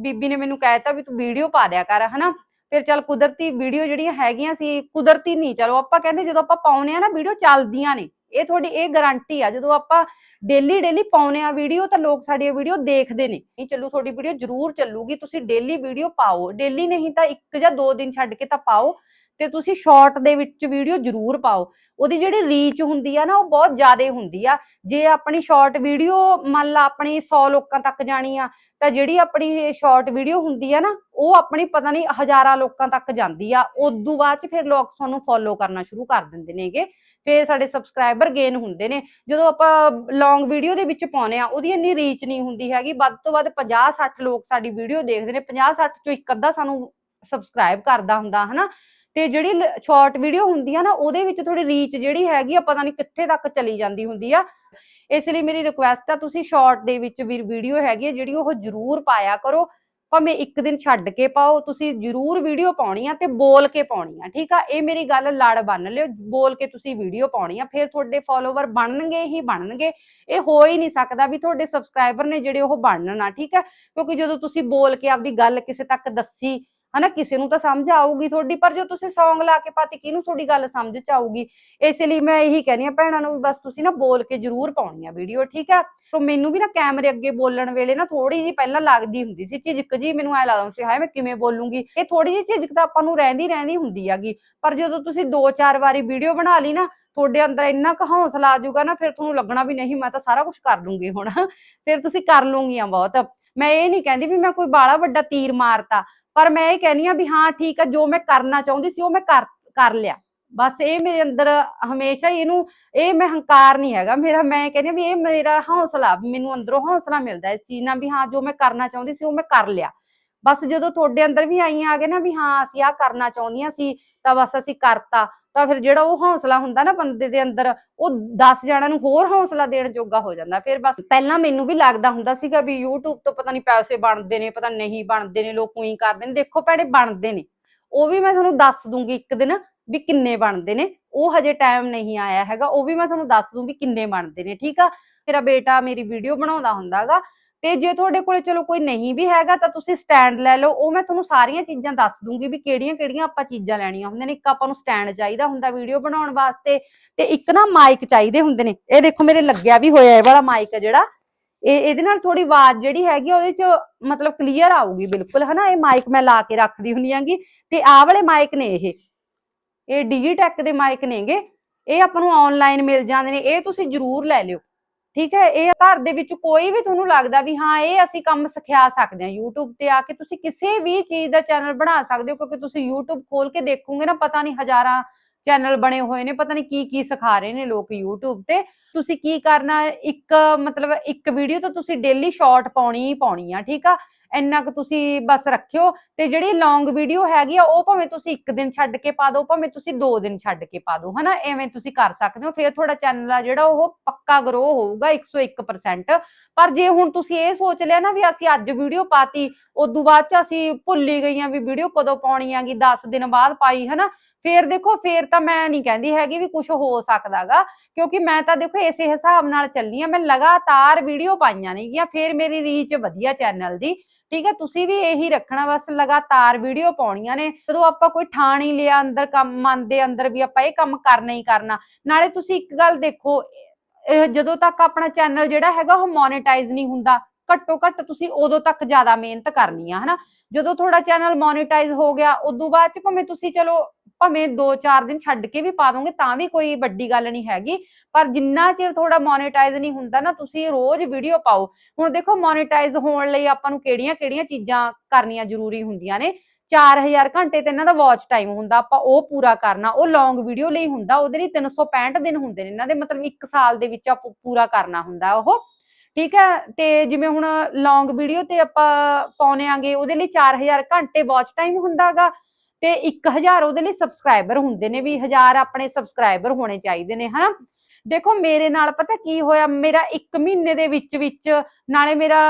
ਬੀਬੀ ਨੇ ਮੈਨੂੰ ਕਹਿਤਾ ਵੀ ਤੂੰ ਵੀਡੀਓ ਪਾ ਦਿਆ ਕਰ, ਹਨਾ। ਫਿਰ ਚੱਲ ਕੁਦਰਤੀ ਵੀਡੀਓ ਜਿਹੜੀਆਂ ਹੈਗੀਆਂ ਸੀ, ਕੁਦਰਤੀ ਨਹੀਂ, ਚਲੋ ਆਪਾਂ ਕਹਿੰਦੇ ਜਦੋਂ ਆਪਾਂ ਪਾਉਨੇ ਆ ਨਾ ਵੀਡੀਓ ਚੱਲਦੀਆਂ ਨੇ। ਇਹ ਤੁਹਾਡੀ ਇਹ ਗਾਰੰਟੀ ਆ, ਜਦੋਂ ਆਪਾਂ ਡੇਲੀ ਡੇਲੀ ਪਾਉਨੇ ਆ ਵੀਡੀਓ ਤਾਂ ਲੋਕ ਸਾਡੀ ਵੀਡੀਓ ਦੇਖਦੇ ਨੇ। ਨਹੀਂ, ਚੱਲੂ, ਤੁਹਾਡੀ ਵੀਡੀਓ ਜ਼ਰੂਰ ਚੱਲੂਗੀ, ਤੁਸੀਂ ਡੇਲੀ ਵੀਡੀਓ ਪਾਓ। ਡੇਲੀ ਨਹੀਂ ਤਾਂ ਇੱਕ ਜਾਂ ਦੋ ਦਿਨ ਛੱਡ ਕੇ ਤਾਂ ਪਾਓ। ਤੇ ਤੁਸੀਂ ਸ਼ਾਰਟ ਦੇ ਵਿੱਚ ਵੀਡੀਓ ਜ਼ਰੂਰ ਪਾਓ। ਉਹਦੀ ਜਿਹੜੀ ਰੀਚ ਹੁੰਦੀ ਆ ਨਾ, ਉਹ ਬਹੁਤ ਜ਼ਿਆਦਾ ਹੁੰਦੀ ਆ। ਜੇ ਆਪਣੀ ਸ਼ਾਰਟ ਵੀਡੀਓ ਮੰਨ ਲਾ ਆਪਣੀ 100 ਲੋਕਾਂ ਤੱਕ ਜਾਣੀ ਆ, ਤਾਂ ਜਿਹੜੀ ਆਪਣੀ ਸ਼ਾਰਟ ਵੀਡੀਓ ਹੁੰਦੀ ਆ ਨਾ, ਉਹ ਆਪਣੀ ਪਤਾ ਨਹੀਂ ਹਜ਼ਾਰਾਂ ਲੋਕਾਂ ਤੱਕ ਜਾਂਦੀ ਆ। ਉਦੋਂ ਬਾਅਦ ਚ ਫਿਰ ਲੋਕ ਤੁਹਾਨੂੰ ਫੋਲੋ ਕਰਨਾ ਸ਼ੁਰੂ ਕਰ ਦਿੰਦੇ ਨੇਗੇ। ਫਿਰ ਸਾਡੇ ਸਬਸਕ੍ਰਾਈਬਰ ਗੇਨ ਹੁੰਦੇ ਨੇ। ਜਦੋਂ ਆਪਾਂ ਲੌਂਗ ਵੀਡੀਓ ਦੇ ਵਿੱਚ ਪਾਉਨੇ ਆ, ਉਹਦੀ ਇੰਨੀ ਰੀਚ ਨਹੀਂ ਹੁੰਦੀ ਹੈਗੀ। ਵੱਧ ਤੋਂ ਵੱਧ 50 60 ਲੋਕ ਸਾਡੀ ਵੀਡੀਓ ਦੇਖਦੇ ਨੇ। 50 60 ਚੋਂ ਇੱਕ ਅੱਧਾ ਸਾਨੂੰ ਸਬਸਕ੍ਰਾਈਬ ਕਰਦਾ ਹੁੰਦਾ, ਹਨਾ? ਤੇ ਜਿਹੜੀ ਸ਼ਾਰਟ ਵੀਡੀਓ ਹੁੰਦੀ ਆ ਨਾ, ਉਹਦੇ ਵਿੱਚ ਥੋੜੀ ਰੀਚ ਜਿਹੜੀ ਹੈਗੀ ਆ, ਪਤਾ ਨਹੀਂ ਕਿੱਥੇ ਤੱਕ ਚਲੀ ਜਾਂਦੀ ਹੁੰਦੀ ਆ। ਇਸ ਲਈ ਮੇਰੀ ਰਿਕੁਐਸਟ ਆ, ਤੁਸੀਂ ਸ਼ਾਰਟ ਦੇ ਵਿੱਚ ਵੀ ਵੀਡੀਓ ਹੈਗੀ ਆ, ਜਿਹੜੀ ਉਹ ਜ਼ਰੂਰ ਪਾਇਆ ਕਰੋ। ਭਾਵੇਂ ਇੱਕ ਦਿਨ ਛੱਡ ਕੇ ਪਾਓ, ਤੁਸੀਂ ਜ਼ਰੂਰ ਵੀਡੀਓ ਪਾਉਣੀ ਆ ਤੇ ਬੋਲ ਕੇ ਪਾਉਣੀ ਆ, ਠੀਕ ਆ? ਇਹ ਮੇਰੀ ਗੱਲ ਲੜ ਬੰਨ ਲਿਓ, ਬੋਲ ਕੇ ਤੁਸੀਂ ਵੀਡੀਓ ਪਾਉਣੀ ਆ, ਫਿਰ ਤੁਹਾਡੇ ਫਾਲੋਵਰ ਬਣਨਗੇ ਹੀ ਬਣਨਗੇ। ਇਹ ਹੋ ਹੀ ਨਹੀਂ ਸਕਦਾ ਵੀ ਤੁਹਾਡੇ ਸਬਸਕ੍ਰਾਈਬਰ ਨੇ ਜਿਹੜੇ ਉਹ ਬਣਨ ਆ, ਠੀਕ ਆ? ਕਿਉਂਕਿ ਜਦੋਂ ਤੁਸੀਂ ਬੋਲ ਕੇ ਆਪਦੀ ਗੱਲ ਕਿਸੇ ਤੱਕ ਦੱਸੀ ਹਨਾ, ਕਿਸੇ ਨੂੰ ਤਾਂ ਸਮਝ ਆਊਗੀ ਤੁਹਾਡੀ, ਪਰ ਜੋ ਤੁਸੀਂ ਸੌਂਗ ਲਾ ਕੇ ਪਾਤੀ, ਕਿਹਨੂੰ ਤੁਹਾਡੀ ਗੱਲ ਸਮਝ ਚ ਆਊਗੀ? ਇਸ ਲਈ ਮੈਂ ਇਹੀ ਕਹਿੰਦੀ ਆ ਭੈਣਾਂ ਨੂੰ ਬਸ ਤੁਸੀਂ ਨਾ ਬੋਲ ਕੇ ਜ਼ਰੂਰ ਪਾਉਣੀ ਆ ਵੀਡੀਓ ਠੀਕ ਆ? ਤੋਂ ਮੈਨੂੰ ਵੀ ਨਾ ਕੈਮਰੇ ਅੱਗੇ ਬੋਲਣ ਵੇਲੇ ਨਾ ਥੋੜੀ ਜੀ ਪਹਿਲਾਂ ਲੱਗਦੀ ਹੁੰਦੀ ਸੀ ਝਿਜਕ ਜੀ ਮੈਨੂੰ ਐ ਲੱਗਦਾ ਸੀ, ਹਾਏ ਮੈਂ ਕਿਵੇਂ ਬੋਲੂੰਗੀ? ਇਹ ਥੋੜੀ ਜਿਹੀ ਝਿਜਕ ਤਾਂ ਆਪਾਂ ਨੂੰ ਰਹਿੰਦੀ ਰਹਿੰਦੀ ਹੁੰਦੀ ਹੈਗੀ, ਪਰ ਜਦੋਂ ਤੁਸੀਂ ਦੋ ਚਾਰ ਵਾਰੀ ਵੀਡੀਓ ਬਣਾ ਲਈ ਨਾ, ਤੁਹਾਡੇ ਅੰਦਰ ਇੰਨਾ ਕੁ ਹੌਸਲਾ ਆ ਜਾਊਗਾ ਨਾ, ਫਿਰ ਤੁਹਾਨੂੰ ਲੱਗਣਾ ਵੀ ਨਹੀਂ, ਮੈਂ ਤਾਂ ਸਾਰਾ ਕੁਝ ਕਰ ਲੂੰਗੀ ਹੁਣ, ਫਿਰ ਤੁਸੀਂ ਕਰ ਲੂੰਗੀਆਂ ਬਹੁਤ। ਮੈਂ ਇਹ ਨਹੀਂ ਕਹਿੰਦੀ ਵੀ ਮੈਂ ਕੋਈ ਬਾਲਾ ਵੱਡਾ ਤੀਰ ਮਾਰਤਾ ਪਰ ਮੈਂ ਇਹ ਕਹਿੰਦੀ ਆ ਵੀ ਹਾਂ, ਠੀਕ ਆ, ਜੋ ਮੈਂ ਕਰਨਾ ਚਾਹੁੰਦੀ ਸੀ ਉਹ ਮੈਂ ਕਰ ਕਰ ਲਿਆ। ਬਸ ਇਹ ਮੇਰੇ ਅੰਦਰ ਹਮੇਸ਼ਾ ਇਹਨੂੰ, ਇਹ ਮੈਂ ਹੰਕਾਰ ਨਹੀਂ ਹੈਗਾ। ਮੇਰਾ, ਮੈਂ ਕਹਿੰਦੀ ਵੀ ਇਹ ਮੇਰਾ ਹੌਸਲਾ, ਮੈਨੂੰ ਅੰਦਰੋਂ ਹੌਸਲਾ ਮਿਲਦਾ ਇਸ ਚੀਜ਼ ਨਾਲ ਵੀ ਹਾਂ, ਜੋ ਮੈਂ ਕਰਨਾ ਚਾਹੁੰਦੀ ਸੀ ਉਹ ਮੈਂ ਕਰ ਲਿਆ। ਬਸ ਜਦੋਂ ਤੁਹਾਡੇ ਅੰਦਰ ਵੀ ਆਈਆਂ ਆ ਗਏ ਨਾ ਵੀ ਹਾਂ, ਅਸੀਂ ਆਹ ਕਰਨਾ ਚਾਹੁੰਦੀਆਂ ਸੀ, ਤਾਂ ਬਸ ਅਸੀਂ ਕਰਤਾ। ਤਾਂ ਫਿਰ ਜਿਹੜਾ ਉਹ ਹੌਸਲਾ ਹੁੰਦਾ ਨਾ ਬੰਦੇ ਦੇ ਅੰਦਰ, ਉਹ 10 ਜਣਾਂ ਨੂੰ ਹੋਰ ਹੌਸਲਾ ਦੇਣ ਜੋਗਾ ਹੋ ਜਾਂਦਾ। ਫਿਰ ਬਸ ਪਹਿਲਾਂ ਮੈਨੂੰ ਵੀ ਲੱਗਦਾ ਹੁੰਦਾ ਸੀਗਾ ਵੀ YouTube ਤੋਂ ਪਤਾ ਨਹੀਂ ਪੈਸੇ ਬਣਦੇ ਨੇ, ਪਤਾ ਨਹੀਂ ਬਣਦੇ ਨੇ, ਲੋਕ ਉਹੀ ਕਰਦੇ ਨੇ। ਦੇਖੋ ਭੈਣੇ, ਬਣਦੇ ਨੇ। ਉਹ ਵੀ ਮੈਂ ਤੁਹਾਨੂੰ ਦੱਸ ਦੂੰਗੀ ਇੱਕ ਦਿਨ ਵੀ ਕਿੰਨੇ ਬਣਦੇ ਨੇ। ਉਹ ਹਜੇ ਟਾਈਮ ਨਹੀਂ ਆਇਆ ਹੈਗਾ। ਉਹ ਵੀ ਮੈਂ ਤੁਹਾਨੂੰ ਦੱਸ ਦੂੰ ਵੀ ਕਿੰਨੇ ਬਣਦੇ ਨੇ, ਠੀਕ ਆ? ਮੇਰਾ ਬੇਟਾ ਮੇਰੀ ਵੀਡੀਓ ਬਣਾਉਂਦਾ ਹੁੰਦਾਗਾ। ਤੇ ਜੇ ਤੁਹਾਡੇ ਕੋਲੇ ਚਲੋ ਕੋਈ ਨਹੀਂ ਵੀ ਹੈਗਾ ਤਾਂ ਤੁਸੀਂ ਸਟੈਂਡ ਲੈ ਲਓ। ਉਹ ਮੈਂ ਤੁਹਾਨੂੰ ਸਾਰੀਆਂ ਚੀਜ਼ਾਂ ਦੱਸ ਦੂੰਗੀ ਵੀ ਕਿਹੜੀਆਂ ਕਿਹੜੀਆਂ ਆਪਾਂ ਚੀਜ਼ਾਂ ਲੈਣੀਆਂ ਹੁੰਦੀਆਂ ਨੇ। ਇੱਕ ਆਪਾਂ ਨੂੰ ਸਟੈਂਡ ਚਾਹੀਦਾ ਹੁੰਦਾ ਵੀਡੀਓ ਬਣਾਉਣ ਵਾਸਤੇ ਤੇ ਇੱਕ ਨਾ ਮਾਈਕ ਚਾਹੀਦੇ ਹੁੰਦੇ ਨੇ। ਇਹ ਦੇਖੋ ਮੇਰੇ ਲੱਗਿਆ ਵੀ ਹੋਇਆ ਇਹ ਵਾਲਾ ਮਾਈਕ ਜਿਹੜਾ। ਇਹ ਇਹਦੇ ਨਾਲ ਥੋੜੀ ਆਵਾਜ਼ ਜਿਹੜੀ ਹੈਗੀ ਆ, ਉਹਦੇ ਚ ਮਤਲਬ ਕਲੀਅਰ ਆਊਗੀ ਬਿਲਕੁਲ ਹਨਾ? ਇਹ ਮਾਈਕ ਮੈਂ ਲਾ ਕੇ ਰੱਖਦੀ ਹੁੰਨੀ ਆਂਗੀ ਤੇ ਆਹ ਵਾਲੇ ਮਾਈਕ ਨੇ ਇਹ। ਇਹ ਡਿਜੀਟੈਕ ਦੇ ਮਾਈਕ ਨੇਗੇ। ਇਹ ਆਪਾਂ ਨੂੰ ਆਨਲਾਈਨ ਮਿਲ ਜਾਂਦੇ ਨੇ। ਇਹ ਤੁਸੀਂ ਜ਼ਰੂਰ ਲੈ ਲਿਓ। ਠੀਕ ਹੈ, ਇਹ ਘਰ ਦੇ ਵਿੱਚ ਕੋਈ ਵੀ ਤੁਹਾਨੂੰ ਲੱਗਦਾ ਵੀ ਹਾਂ, ਇਹ ਅਸੀਂ ਕੰਮ ਸਿਖਾ ਸਕਦੇ ਹਾਂ, YouTube ਤੇ ਆ ਕੇ ਤੁਸੀਂ ਕਿਸੇ ਵੀ ਚੀਜ਼ ਦਾ ਚੈਨਲ ਬਣਾ ਸਕਦੇ ਹੋ, ਕਿਉਂਕਿ ਤੁਸੀਂ YouTube ਖੋਲ ਕੇ ਦੇਖੋਗੇ ਨਾ, ਪਤਾ ਨਹੀਂ ਹਜ਼ਾਰਾਂ ਚੈਨਲ ਬਣੇ ਹੋਏ ਨੇ, ਪਤਾ ਨਹੀਂ ਕੀ ਕੀ ਸਿਖਾ ਰਹੇ ਨੇ ਲੋਕ YouTube ਤੇ। ਤੁਸੀਂ ਕੀ ਕਰਨਾ, ਇੱਕ ਮਤਲਬ ਇੱਕ ਵੀਡੀਓ ਤੋਂ ਤੁਸੀਂ ਡੇਲੀ ਸ਼ਾਰਟ ਪਾਉਣੀ ਹੀ ਪਾਉਣੀ ਆ, ਠੀਕ ਆ? ਇੰਨਾ ਕੁ ਤੁਸੀਂ ਬਸ ਰੱਖਿਓ ਤੇ ਜਿਹੜੀ ਲੌਂਗ ਵੀਡੀਓ ਹੈਗੀ ਆ, ਉਹ ਭਾਵੇਂ ਤੁਸੀਂ ਇੱਕ ਦਿਨ ਛੱਡ ਕੇ ਪਾ ਦਿਓ, ਭਾਵੇਂ ਤੁਸੀਂ ਦੋ ਦਿਨ ਛੱਡ ਕੇ ਪਾ ਦਿਓ, ਹਨਾ? ਐਵੇਂ ਤੁਸੀਂ ਕਰ ਸਕਦੇ ਹੋ। ਫਿਰ ਤੁਹਾਡਾ ਚੈਨਲ ਆ ਜਿਹੜਾ, ਉਹ ਪੱਕਾ ਗਰੋ ਹੋਊਗਾ 101% ਪਰ ਜੇ ਹੁਣ ਤੁਸੀਂ ਇਹ ਸੋਚ ਲਿਆ ਨਾ ਵੀ ਅਸੀਂ ਅੱਜ ਵੀਡੀਓ ਪਾਤੀ, ਉਦੋਂ ਬਾਅਦ ਚ ਅਸੀਂ ਭੁੱਲ ਹੀ ਗਈਆਂ ਵੀ ਵੀਡੀਓ ਕਦੋਂ ਪਾਉਣੀ ਆਗੀ 10 ਦਿਨ ਬਾਅਦ ਪਾਈ, ਹਨਾ? ਫੇਰ ਦੇਖੋ, ਫੇਰ ਤਾਂ ਮੈਂ ਨਹੀਂ ਕਹਿੰਦੀ ਹੈਗੀ ਵੀ ਕੁਝ ਹੋ ਸਕਦਾਗਾ, ਕਿਉਂਕਿ ਮੈਂ ਤਾਂ ਦੇਖੋ ਇਸੇ ਹਿਸਾਬ ਨਾਲ ਚੱਲੀ ਆ। ਮੈਂ ਲਗਾਤਾਰ ਵੀਡੀਓ ਪਾਈਆਂ ਨੇਗੀਆਂ, ਫੇਰ ਮੇਰੀ ਰੀਚ ਵਧੀਆ ਚੈਨਲ ਦੀ। ਠੀਕ ਹੈ ਤੁਸੀਂ ਵੀ ਇਹੀ ਰੱਖਣਾ ਬਸ, ਲਗਾਤਾਰ ਵੀਡੀਓ ਪਾਉਣੀਆਂ ਨੇ। ਜਦੋਂ ਆਪਾਂ ਕੋਈ ਠਾਣ ਹੀ ਲਿਆ ਅੰਦਰ ਕੰਮ, ਮਨ ਦੇ ਅੰਦਰ ਵੀ ਆਪਾਂ ਇਹ ਕੰਮ ਕਰਨਾ ਹੀ ਕਰਨਾ। ਨਾਲੇ ਤੁਸੀਂ ਇੱਕ ਗੱਲ ਦੇਖੋ ਜਦੋਂ ਤੱਕ ਆਪਣਾ ਚੈਨਲ ਜਿਹੜਾ ਹੈਗਾ ਉਹ ਮੋਨੇਟਾਈਜ਼ ਨਹੀਂ ਹੁੰਦਾ। ਘੱਟੋ ਘੱਟ ਤੁਸੀਂ ਉਦੋਂ ਤੱਕ ਜ਼ਿਆਦਾ ਮਿਹਨਤ ਕਰਨੀ ਆ, ਹਨਾ? ਜਦੋਂ ਤੁਹਾਡਾ ਚੈਨਲ ਮੋਨੇਟਾਈਜ਼ ਹੋ ਗਿਆ, ਉਦੋਂ ਬਾਅਦ ਚ ਭਾਵੇਂ ਤੁਸੀਂ ਚਲੋ, ਭਾਵੇਂ 2-4 ਦਿਨ ਛੱਡ ਕੇ ਵੀ ਪਾ ਦੋਗੇ, ਤਾਂ ਵੀ ਕੋਈ ਵੱਡੀ ਗੱਲ ਨਹੀਂ ਹੈਗੀ। ਪਰ ਜਿੰਨਾ ਚਿਰ ਤੁਹਾਡਾ ਮੋਨੇਟਾਈਜ਼ ਨਹੀਂ ਹੁੰਦਾ ਨਾ, ਤੁਸੀਂ ਰੋਜ਼ ਵੀਡੀਓ ਪਾਓ। ਹੁਣ ਦੇਖੋ ਮੋਨੇਟਾਈਜ਼ ਹੋਣ ਲਈ ਆਪਾਂ ਨੂੰ ਕਿਹੜੀਆਂ-ਕਿਹੜੀਆਂ ਚੀਜ਼ਾਂ ਕਰਨੀਆਂ ਜ਼ਰੂਰੀ ਹੁੰਦੀਆਂ ਨੇ? 4000 ਘੰਟੇ ਤੇ ਇਹਨਾਂ ਦਾ ਵਾਚ ਟਾਈਮ ਹੁੰਦਾ, ਆਪਾਂ ਉਹ ਪੂਰਾ ਕਰਨਾ, ਉਹ ਲੌਂਗ ਵੀਡੀਓ ਲਈ ਹੁੰਦਾ, ਉਹਦੇ ਲਈ 365 ਦਿਨ ਹੁੰਦੇ ਨੇ, ਇਹਨਾਂ ਦੇ ਮਤਲਬ 1 ਸਾਲ ਦੇ ਵਿੱਚ ਆਪਾਂ ਪੂਰਾ ਕਰਨਾ ਹੁੰਦਾ ਉਹ। ਠੀਕ ਹੈ, ਤੇ ਜਿਵੇਂ ਹੁਣ ਲੌਂਗ ਵੀਡੀਓ ਤੇ ਆਪਾਂ ਪਾਉਨੇ ਆਂਗੇ, ਉਹਦੇ ਲਈ 4000 ਘੰਟੇ ਵਾਚ ਟਾਈਮ ਹੁੰਦਾਗਾ ਤੇ 1000 ਉਹਦੇ ਲਈ ਸਬਸਕ੍ਰਾਈਬਰ ਹੁੰਦੇ ਨੇ ਵੀ 1000 ਆਪਣੇ ਸਬਸਕ੍ਰਾਈਬਰ ਹੋਣੇ ਚਾਹੀਦੇ ਨੇ, ਹਨਾ? ਦੇਖੋ, ਮੇਰੇ ਨਾਲ ਪਤਾ ਕੀ ਹੋਇਆ, ਮੇਰਾ 1 ਮਹੀਨੇ ਦੇ ਵਿੱਚ ਵਿੱਚ ਨਾਲੇ ਮੇਰਾ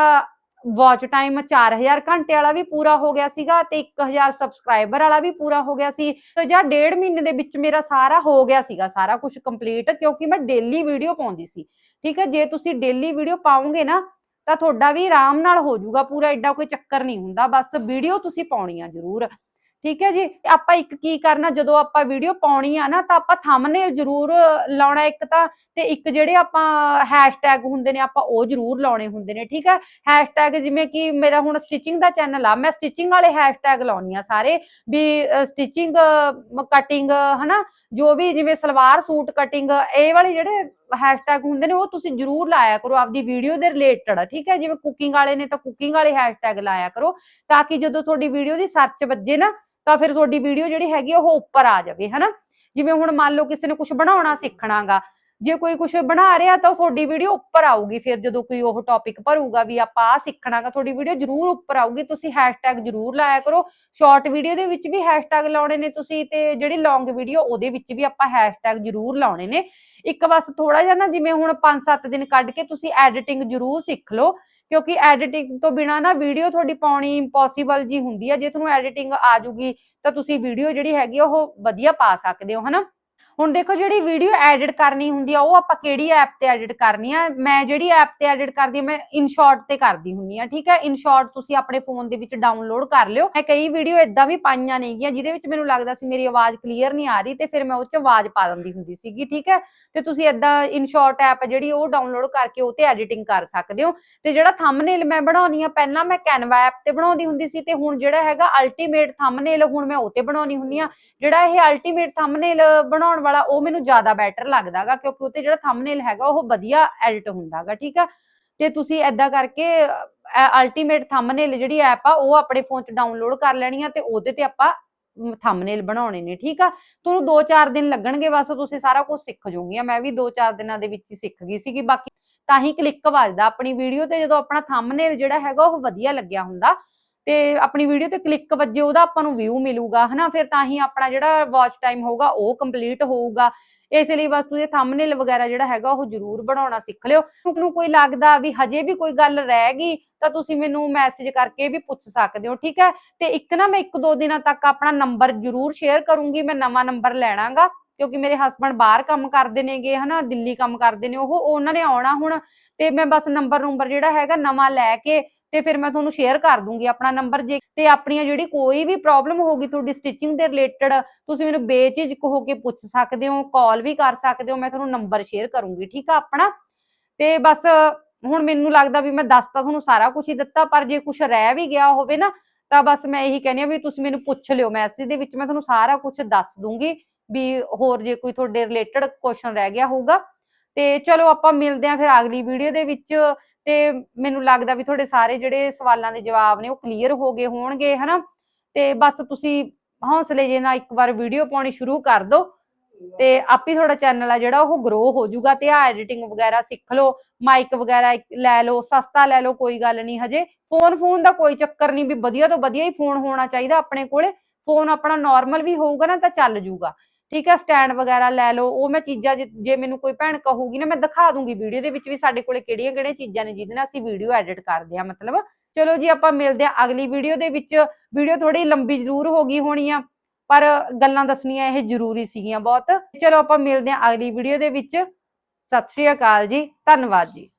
ਵਾਚ ਟਾਈਮ 4000 ਘੰਟੇ ਵਾਲਾ ਵੀ ਪੂਰਾ ਹੋ ਗਿਆ ਸੀਗਾ ਤੇ 1000 ਸਬਸਕ੍ਰਾਈਬਰ ਵਾਲਾ ਵੀ ਪੂਰਾ ਹੋ ਗਿਆ ਸੀ, ਤੇ ਜਾਂ ਡੇਢ ਮਹੀਨੇ ਦੇ ਵਿੱਚ ਮੇਰਾ ਸਾਰਾ ਹੋ ਗਿਆ ਸੀਗਾ, ਸਾਰਾ ਕੁਝ ਕੰਪਲੀਟ ਕਿਉਂਕਿ ਮੈਂ ਡੇਲੀ ਵੀਡੀਓ ਪਾਉਂਦੀ ਸੀ। ਠੀਕ ਹੈ, ਜੇ ਤੁਸੀਂ ਡੇਲੀ ਵੀਡੀਓ ਪਾਉਂਗੇ ਨਾ, ਤਾਂ ਤੁਹਾਡਾ ਵੀ ਆਰਾਮ ਨਾਲ ਹੋ ਜਾਊਗਾ ਪੂਰਾ ਐਡਾ ਕੋਈ ਚੱਕਰ ਨਹੀਂ ਹੁੰਦਾ, ਬਸ ਵੀਡੀਓ ਤੁਸੀਂ ਪਾਉਣੀ ਆ ਜ਼ਰੂਰ। ਠੀਕ ਹੈ ਜੀ ਆਪਾਂ ਇੱਕ ਕੀ ਕਰਨਾ, ਜਦੋਂ ਆਪਾਂ ਵੀਡੀਓ ਪਾਉਣੀ ਆ ਨਾ, ਤਾਂ ਆਪਾਂ ਥੰਬਨੇਲ ਜ਼ਰੂਰ ਲਾਉਣਾ ਇੱਕ ਤਾਂ, ਤੇ ਇੱਕ ਜਿਹੜੇ ਆਪਾਂ ਹੈਸ਼ਟੈਗ ਹੁੰਦੇ ਨੇ, ਆਪਾਂ ਉਹ ਜ਼ਰੂਰ ਲਾਉਣੇ ਹੁੰਦੇ ਨੇ, ਠੀਕ ਹੈ। ਹੈਸ਼ਟੈਗ ਜਿਵੇਂ ਕਿ ਮੇਰਾ ਹੁਣ ਸਟਿਚਿੰਗ ਦਾ ਚੈਨਲ ਆ, ਮੈਂ ਸਟਿਚਿੰਗ ਵਾਲੇ ਹੈਸ਼ਟੈਗ ਲਾਉਣੀ ਆ ਸਾਰੇ, ਵੀ ਸਟਿਚਿੰਗ ਕਟਿੰਗ ਹਨਾ, ਜੋ ਵੀ ਜਿਵੇਂ ਸਲਵਾਰ ਸੂਟ ਕਟਿੰਗ ਇਹ ਵਾਲੇ ਜਿਹੜੇ ਹੈਸ਼ਟੈਗ ਹੁੰਦੇ ਨੇ, ਉਹ ਤੁਸੀਂ ਜ਼ਰੂਰ ਲਾਇਆ ਕਰੋ, ਆਪਦੀ ਵੀਡੀਓ ਦੇ ਰਿਲੇਟਡ ਠੀਕ ਹੈ? ਜਿਵੇਂ ਕੁਕਿੰਗ ਵਾਲੇ ਨੇ ਤਾਂ ਕੁਕਿੰਗ ਵਾਲੇ ਹੈਸ਼ਟੈਗ ਲਾਇਆ ਕਰੋ, ਤਾਂ ਕਿ ਜਦੋਂ ਤੁਹਾਡੀ ਵੀਡੀਓ ਦੀ ਸਰਚ ਵੱਜੇ ਨਾ, ਤਾਂ ਫਿਰ ਤੁਹਾਡੀ ਵੀਡੀਓ ਜਿਹੜੀ ਹੈਗੀ ਉਹ ਉੱਪਰ ਆ ਜਾਵੇ, ਹਨਾ? ਜਿਵੇਂ ਹੁਣ ਮੰਨ ਲਓ ਕਿਸੇ ਨੇ ਕੁਝ ਬਣਾਉਣਾ ਸਿੱਖਣਾਗਾ ਜੇ ਕੋਈ ਕੁਝ ਬਣਾ ਰਿਹਾ ਤਾਂ ਤੁਹਾਡੀ ਵੀਡੀਓ ਉੱਪਰ ਆਊਗੀ, ਫਿਰ ਜਦੋਂ ਕੋਈ ਉਹ ਟੌਪਿਕ ਭਰੂਗਾ ਵੀ ਆਪਾਂ ਆ ਸਿੱਖਣਾਗਾ ਤੁਹਾਡੀ ਵੀਡੀਓ ਜ਼ਰੂਰ ਉੱਪਰ ਆਊਗੀ, ਤੁਸੀਂ ਹੈਸ਼ਟੈਗ ਜ਼ਰੂਰ ਲਾਇਆ ਕਰੋ। ਸ਼ਾਰਟ ਵੀਡੀਓ ਦੇ ਵਿੱਚ ਵੀ ਹੈਸ਼ਟੈਗ ਲਾਉਣੇ ਨੇ ਤੁਸੀਂ ਤੇ ਜਿਹੜੀ ਲੌਂਗ ਵੀਡੀਓ ਉਹਦੇ ਵਿੱਚ ਵੀ ਆਪਾਂ ਹੈਸ਼ਟੈਗ ਜ਼ਰੂਰ ਲਾਉਣੇ ਨੇ। ਇੱਕ ਬਸ ਥੋੜਾ ਜਿਹਾ ਨਾ ਜਿਵੇਂ ਹੁਣ 5-7 ਦਿਨ ਕੱਢ ਕੇ ਤੁਸੀਂ ਐਡੀਟਿੰਗ ਜ਼ਰੂਰ ਸਿੱਖ ਲਓ, ਕਿਉਂਕਿ ਐਡੀਟਿੰਗ ਤੋਂ ਬਿਨਾ ਨਾ ਵੀਡੀਓ ਤੁਹਾਡੀ ਪਾਉਣੀ ਇੰਪੋਸੀਬਲ ਜੀ ਹੁੰਦੀ ਹੈ ਜੇ ਤੁਹਾਨੂੰ ਐਡੀਟਿੰਗ ਆ ਜੂਗੀ ਤਾਂ ਤੁਸੀਂ ਵੀਡੀਓ ਜਿਹੜੀ ਹੈਗੀ ਉਹ ਵਧੀਆ ਪਾ ਸਕਦੇ ਹੋ, ਹਨਾ? ਹੁਣ ਦੇਖੋ ਜਿਹੜੀ ਵੀਡੀਓ ਐਡਿਟ ਕਰਨੀ ਹੁੰਦੀ ਆ, ਉਹ ਆਪਾਂ ਕਿਹੜੀ ਐਪ ਤੇ ਐਡਿਟ ਕਰਨੀ ਆ? ਮੈਂ ਜਿਹੜੀ ਐਪ ਤੇ ਐਡਿਟ ਕਰਦੀ ਆ, ਮੈਂ ਇਨਸ਼ਾਰਟ ਤੇ ਕਰਦੀ ਹੁੰਨੀ ਆ, ਠੀਕ ਹੈ ਇਨਸ਼ਾਰਟ ਤੁਸੀਂ ਆਪਣੇ ਫੋਨ ਦੇ ਵਿੱਚ ਡਾਊਨਲੋਡ ਕਰ ਲਿਓ। ਮੈਂ ਕਈ ਵੀਡੀਓ ਇਦਾਂ ਵੀ ਪਾਈਆਂ ਨੇਗੀਆਂ, ਜਿਹਦੇ ਵਿੱਚ ਮੈਨੂੰ ਲੱਗਦਾ ਸੀ ਮੇਰੀ ਆਵਾਜ਼ ਕਲੀਅਰ ਨਹੀਂ ਆ ਰਹੀ, ਤੇ ਫਿਰ ਮੈਂ ਉਹ ਚ ਆਵਾਜ਼ ਪਾ ਦਿੰਦੀ ਹੁੰਦੀ ਸੀਗੀ, ਠੀਕ ਹੈ ਤੇ ਤੁਸੀਂ ਇਦਾਂ ਇਨਸ਼ਾਰਟ ਐਪ ਜਿਹੜੀ ਉਹ ਡਾਊਨਲੋਡ ਕਰਕੇ ਉਹ ਤੇ ਐਡੀਟਿੰਗ ਕਰ ਸਕਦੇ ਹੋ। ਤੇ ਜਿਹੜਾ ਥੰਬਨੇਲ ਮੈਂ ਬਣਾਉਣੀ ਆ, ਪਹਿਲਾਂ ਮੈਂ ਕੈਨਵਾ ਐਪ ਤੇ ਬਣਾਉਂਦੀ ਹੁੰਦੀ ਸੀ, ਤੇ ਹੁਣ ਜਿਹੜਾ ਹੈਗਾ ਅਲਟੀਮੇਟ ਥੰਬਨੇਲ ਹੁਣ ਮੈਂ ਉਹ ਤੇ ਬਣਾਉਣੀ ਹੁੰਨੀ ਆ। ਜਿਹੜਾ ਇਹ ਅਲਟੀਮੇਟ ਥੰਬਨੇਲ ਬਣਾਉਣ ਵਾਲਾ, ਉਹ ਮੈਨੂੰ ਜ਼ਿਆਦਾ ਬੈਟਰ ਲੱਗਦਾਗਾ ਕਿਉਂਕਿ ਉੱਤੇ ਜਿਹੜਾ ਥੰਬਨੇਲ ਹੈਗਾ, ਉਹ ਵਧੀਆ ਐਡਿਟ ਹੁੰਦਾਗਾ, ਠੀਕ ਆ? ਤੇ ਤੁਸੀਂ ਐਦਾਂ ਕਰਕੇ ਅਲਟੀਮੇਟ ਥੰਬਨੇਲ ਜਿਹੜੀ ਐਪ ਆ, ਉਹ ਆਪਣੇ ਫੋਨ 'ਚ ਡਾਊਨਲੋਡ ਕਰ ਲੈਣੀ ਆ ਤੇ ਉਹਦੇ ਤੇ ਆਪਾਂ ਥੰਬਨੇਲ ਬਣਾਉਣੇ ਨੇ, ਠੀਕ ਆ? ਤੁਹਾਨੂੰ 2-4 ਦਿਨ ਲੱਗਣਗੇ ਬਸ, ਤੁਸੀਂ ਸਾਰਾ ਕੁਝ ਸਿੱਖ ਜਾਓਗੇ। ਮੈਂ ਵੀ 2-4 ਦਿਨਾਂ ਦੇ ਵਿੱਚ ਹੀ ਸਿੱਖ ਗਈ ਸੀਗੀ, ਬਾਕੀ ਤਾਂ ਹੀ ਕਲਿੱਕ ਵੱਜਦਾ ਆਪਣੀ ਵੀਡੀਓ ਤੇ, ਜਦੋਂ ਆਪਣਾ ਥੰਬਨੇਲ ਜਿਹੜਾ ਹੈਗਾ, ਉਹ ਵਧੀਆ ਲੱਗਿਆ ਹੁੰਦਾ। ਤੇ ਆਪਣੀ ਵੀਡੀਓ ਤੇ ਕਲਿੱਕ ਵੱਜੇ, ਉਹਦਾ ਆਪਾਂ ਨੂੰ ਵਿਊ ਮਿਲੂਗਾ, ਹਨਾ? ਫਿਰ ਤਾਂ ਹੀ ਆਪਣਾ ਜਿਹੜਾ ਵਾਚ ਟਾਈਮ ਹੋਊਗਾ, ਉਹ ਕੰਪਲੀਟ ਹੋਊਗਾ। ਇਸ ਲਈ ਬਸ ਤੁਸੀਂ ਥੰਬਨੇਲ ਵਗੈਰਾ ਜਿਹੜਾ ਹੈਗਾ, ਉਹ ਜ਼ਰੂਰ ਬਣਾਉਣਾ ਸਿੱਖ ਲਿਓ। ਤੁਹਾਨੂੰ ਕੋਈ ਲੱਗਦਾ ਵੀ ਹਜੇ ਵੀ ਕੋਈ ਗੱਲ ਰਹਿ ਗਈ, ਤਾਂ ਤੁਸੀਂ ਮੈਨੂੰ ਮੈਸੇਜ ਕਰਕੇ ਵੀ ਪੁੱਛ ਸਕਦੇ ਹੋ, ਠੀਕ ਹੈ? ਤੇ ਇੱਕ ਨਾ ਮੈਂ ਇੱਕ ਦੋ ਦਿਨਾਂ ਤੱਕ ਆਪਣਾ ਨੰਬਰ ਜ਼ਰੂਰ ਸ਼ੇਅਰ ਕਰੂੰਗੀ, ਮੈਂ ਨਵਾਂ ਨੰਬਰ ਲੈਣਾਗਾ, ਕਿਉਂਕਿ ਮੇਰੇ ਹਸਬੰਡ ਬਾਹਰ ਕੰਮ ਕਰਦੇ ਨੇਗੇ, ਹਨਾ? ਦਿੱਲੀ ਕੰਮ ਕਰਦੇ ਨੇ, ਉਹ ਉਹਨਾਂ ਨੇ ਆਉਣਾ ਹੁਣ, ਤੇ ਮੈਂ ਬਸ ਨੰਬਰ ਨੰਬਰ ਜਿਹੜਾ ਹੈਗਾ ਨਵਾਂ ਲੈ ਕੇ ਤੇ ਫਿਰ ਮੈਂ ਤੁਹਾਨੂੰ ਸ਼ੇਅਰ ਕਰ ਦੂੰਗੀ ਆਪਣਾ ਨੰਬਰ ਜੇ, ਤੇ ਆਪਣੀਆਂ ਜਿਹੜੀ ਕੋਈ ਵੀ ਪ੍ਰੋਬਲਮ ਹੋਗੀ ਤੁਹਾਡੀ ਸਟਿਚਿੰਗ ਦੇ ਰਿਲੇਟਡ ਤੁਸੀਂ ਮੈਨੂੰ ਬੇਝਿਜਕ ਹੋ ਕੇ ਪੁੱਛ ਸਕਦੇ ਹੋ ਕਾਲ ਵੀ ਕਰ ਸਕਦੇ ਹੋ, ਮੈਂ ਤੁਹਾਨੂੰ ਨੰਬਰ ਸ਼ੇਅਰ ਕਰੂੰਗੀ, ਠੀਕ ਆ ਆਪਣਾ? ਤੇ ਬਸ ਹੁਣ ਮੈਨੂੰ ਲੱਗਦਾ ਵੀ ਮੈਂ ਦੱਸਤਾ ਤੁਹਾਨੂੰ ਸਾਰਾ ਕੁਝ ਹੀ ਦਿੱਤਾ, ਪਰ ਜੇ ਕੁਝ ਰਹਿ ਵੀ ਗਿਆ ਹੋਵੇ ਨਾ, ਤਾਂ ਬਸ ਮੈਂ ਇਹੀ ਕਹਿੰਦੀ ਆ ਵੀ ਤੁਸੀਂ ਮੈਨੂੰ ਪੁੱਛ ਲਿਓ ਮੈਸੇਜ ਦੇ ਵਿੱਚ ਮੈਂ ਤੁਹਾਨੂੰ ਸਾਰਾ ਕੁਝ ਦੱਸ ਦੂੰਗੀ ਵੀ ਹੋਰ ਜੇ ਕੋਈ ਤੁਹਾਡੇ ਰਿਲੇਟਡ ਕੁਐਸਚਨ ਰਹਿ ਗਿਆ ਹੋਊਗਾ। ਤੇ ਚਲੋ ਆਪਾਂ ਮਿਲਦੇ ਆਂ ਫਿਰ ਅਗਲੀ ਵੀਡੀਓ ਦੇ ਵਿੱਚ। ਤੇ ਮੈਨੂੰ ਲੱਗਦਾ ਵੀ ਤੁਹਾਡੇ ਸਾਰੇ ਜਿਹੜੇ ਸਵਾਲਾਂ ਦੇ ਜਵਾਬ ਨੇ ਉਹ ਕਲੀਅਰ ਹੋ ਗਏ ਹੋਣਗੇ, ਹਨਾ? ਤੇ ਬਸ ਤੁਸੀਂ ਹੌਸਲੇ ਜੇ ਨਾਲ ਇੱਕ ਵਾਰ ਵੀਡੀਓ ਪਾਉਣੀ ਸ਼ੁਰੂ ਕਰ ਦਿਓ ਤੇ ਆਪੇ ਤੁਹਾਡਾ ਚੈਨਲ ਆ ਜਿਹੜਾ, ਉਹ ਗਰੋ ਹੋ ਜਾਊਗਾ ਤੇ ਆ ਐਡੀਟਿੰਗ ਵਗੈਰਾ ਸਿੱਖ ਲਓ ਮਾਈਕ ਵਗੈਰਾ ਲੈ ਲਓ, ਸਸਤਾ ਲੈ ਲਓ, ਕੋਈ ਗੱਲ ਨਹੀਂ ਹਜੇ। ਫੋਨ ਫੋਨ ਦਾ ਕੋਈ ਚੱਕਰ ਨਹੀਂ ਵੀ ਵਧੀਆ ਤੋਂ ਵਧੀਆ ਹੀ ਫੋਨ ਹੋਣਾ ਚਾਹੀਦਾ ਆਪਣੇ ਕੋਲੇ। ਫੋਨ ਆਪਣਾ ਨਾਰਮਲ ਵੀ ਹੋਊਗਾ ਨਾ ਤਾਂ ਚੱਲ ਜੂਗਾ ਠੀਕ ਹੈ ਸਟੈਂਡ ਵਗੈਰਾ ਲੈ ਲਓ, ਉਹ ਮੈਂ ਚੀਜ਼ਾਂ ਜੇ ਜੇ ਮੈਨੂੰ ਕੋਈ ਭੈਣ ਕਹੂਗੀ ਨਾ, ਮੈਂ ਦਿਖਾ ਦੂੰਗੀ ਵੀਡੀਓ ਦੇ ਵਿੱਚ ਵੀ ਸਾਡੇ ਕੋਲੇ ਕਿਹੜੀਆਂ ਕਿਹੜੀਆਂ ਚੀਜ਼ਾਂ ਨੇ ਜਿਹਦੇ ਨਾਲ ਅਸੀਂ ਵੀਡੀਓ ਐਡਿਟ ਕਰਦੇ ਆ ਮਤਲਬ। ਚਲੋ ਜੀ, ਆਪਾਂ ਮਿਲਦੇ ਆ ਅਗਲੀ ਵੀਡੀਓ ਦੇ ਵਿੱਚ। ਵੀਡੀਓ ਥੋੜੀ ਲੰਬੀ ਜ਼ਰੂਰ ਹੋ ਗਈ ਹੋਣੀ ਆ, ਪਰ ਗੱਲਾਂ ਦੱਸਣੀਆਂ ਇਹ ਜ਼ਰੂਰੀ ਸੀਗੀਆਂ ਬਹੁਤ। ਚਲੋ, ਆਪਾਂ ਮਿਲਦੇ ਆ ਅਗਲੀ ਵੀਡੀਓ ਦੇ ਵਿੱਚ। ਸਤਿ ਸ਼੍ਰੀ ਅਕਾਲ ਜੀ, ਧੰਨਵਾਦ ਜੀ।